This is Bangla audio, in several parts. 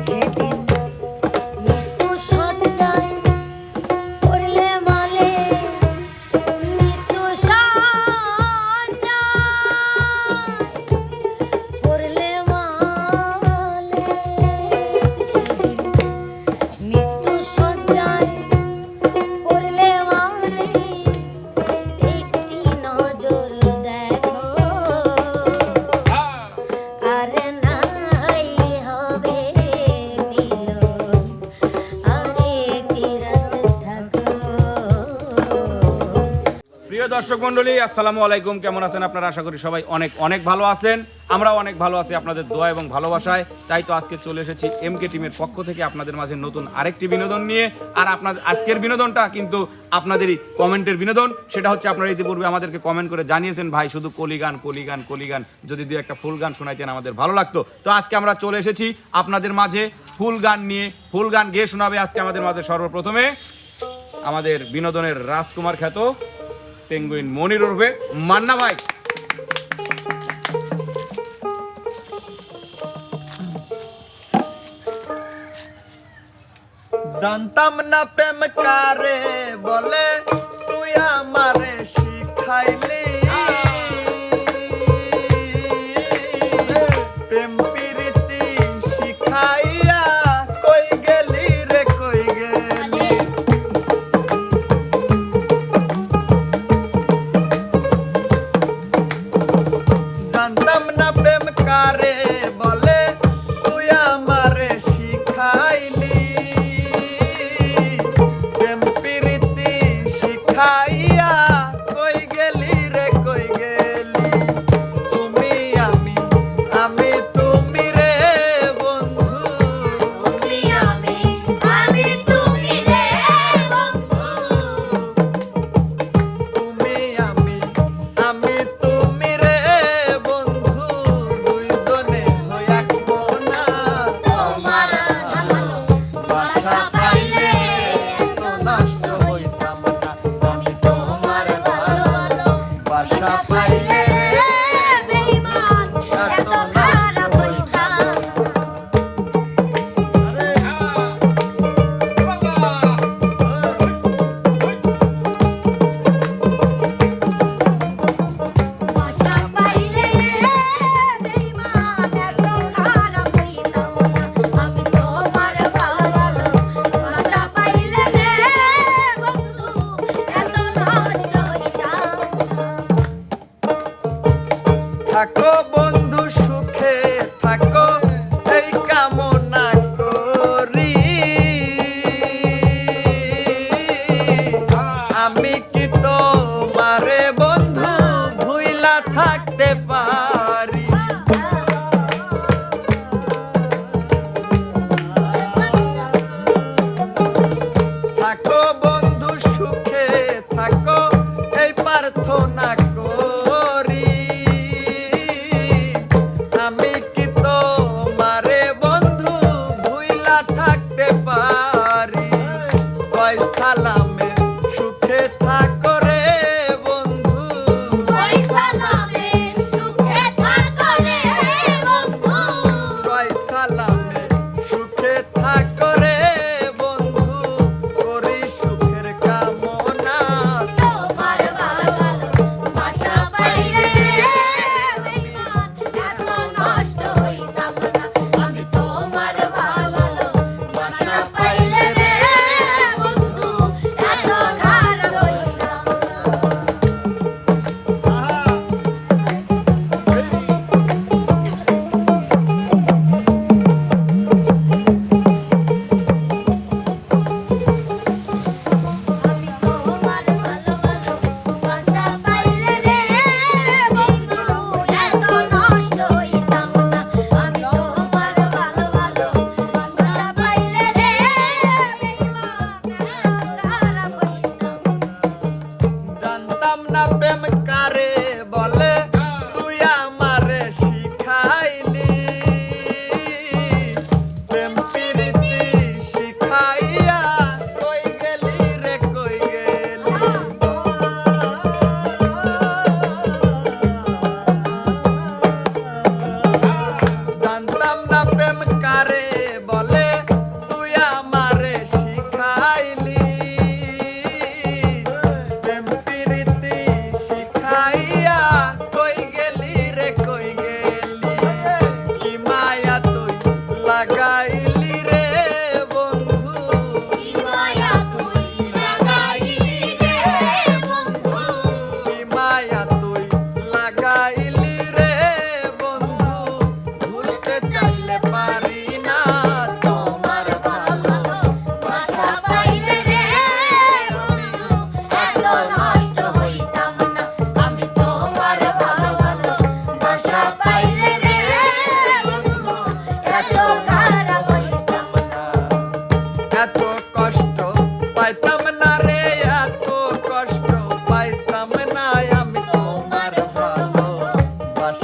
汽笛 দর্শক মন্ডলী আসসালামু আলাইকুম। কেমন আছেন আপনারা? আশা করি সবাই অনেক অনেক ভালো আছেন। আমরাও অনেক ভালো আছি আপনাদের দোয়া এবং ভালোবাসায়। তাই তো আজকে চলে এসেছি এম এমকে টিমের পক্ষ থেকে আপনাদের মাঝে নতুন আরেকটি বিনোদন নিয়ে। আর আপনাদের, আজকের বিনোদনটা কিন্তু আপনাদেরই কমেন্টের বিনোদন। সেটা হচ্ছে আপনারা ইতিপূর্বে আমাদেরকে কমেন্ট করে জানিয়েছেন, ভাই, শুধু কলি গান কলি গান কলি গান। যদি দু একটা ফুল গান শোনাইতেন আমাদের ভালো লাগতো। তো আজকে আমরা চলে এসেছি আপনাদের মাঝে ফুল গান নিয়ে। ফুল গান গেয়ে শোনাবে আজকে আমাদের মাঝে সর্বপ্রথমে আমাদের বিনোদনের রাজকুমার খ্যাত পেঙ্গুইন মনির ওরফে মান্না ভাই। জানতাম না প্রেম কারে বলে তুই আমারে শিখাইলি।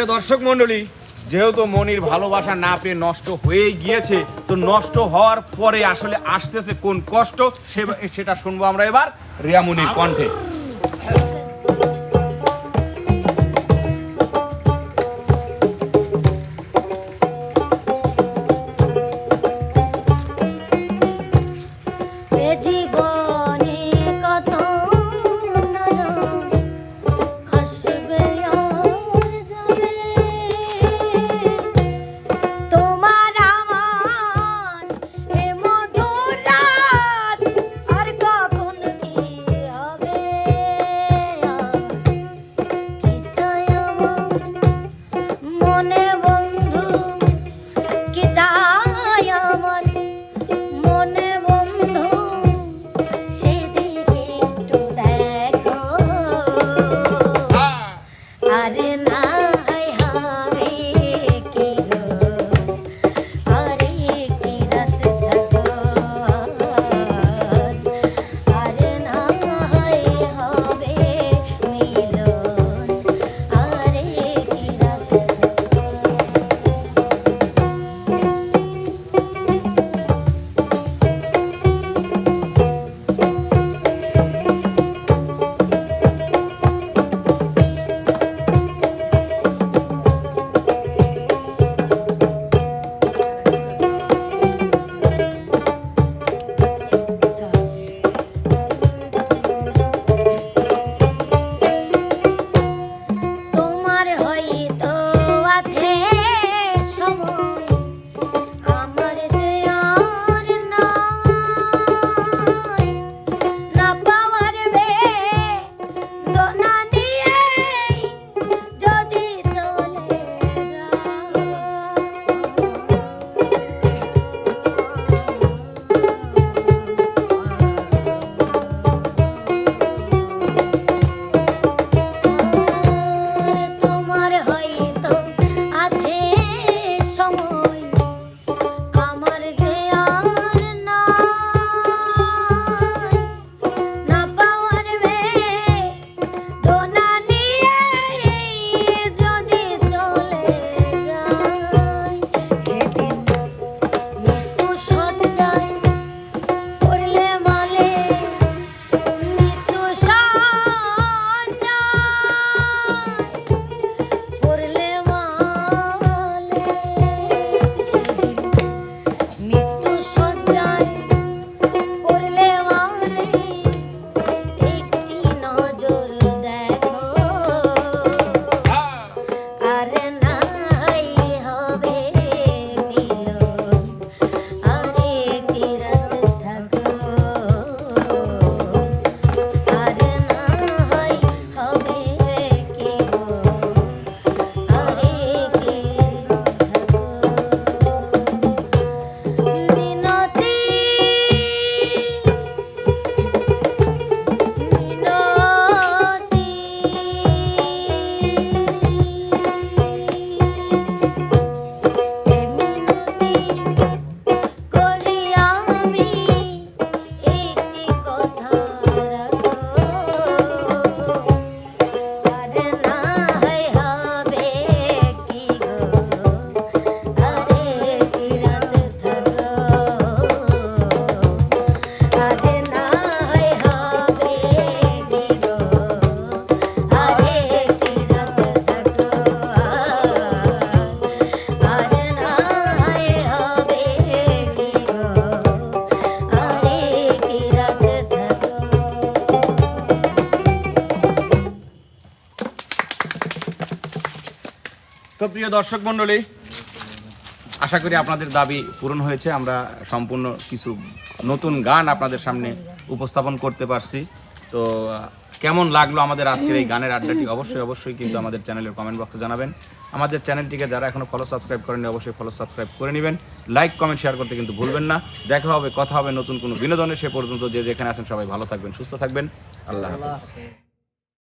প্রিয় দর্শক মণ্ডলী, যেহেতু মনির ভালোবাসা না পেয়ে নষ্ট হয়ে গিয়েছে, তো নষ্ট হওয়ার পরে আসলে আসতেছে কোন কষ্ট সেটা শুনব আমরা এবার রিয়া মনির কণ্ঠে। প্রিয় দর্শক মণ্ডলী, আশা করি আপনাদের দাবি পূরণ হয়েছে। আমরা সম্পূর্ণ কিছু নতুন গান আপনাদের সামনে উপস্থাপন করতে পারছি। তো, কেমন লাগল আমাদের আজকের এই গানের আড্ডাটি? অবশ্যই অবশ্যই কিন্তু আমাদের চ্যানেলের কমেন্ট বক্সে জানাবেন। আমাদের চ্যানেলটিকে যারা এখনও ফলো সাবস্ক্রাইব করেনি অবশ্যই ফলো সাবস্ক্রাইব করে নেবেন। লাইক কমেন্ট শেয়ার করতে কিন্তু ভুলবেন না। দেখা হবে, কথা হবে নতুন কোনো বিনোদনে। সে পর্যন্ত যে যেখানে আছেন সবাই ভালো থাকবেন, সুস্থ থাকবেন। আল্লাহ হাফেজ।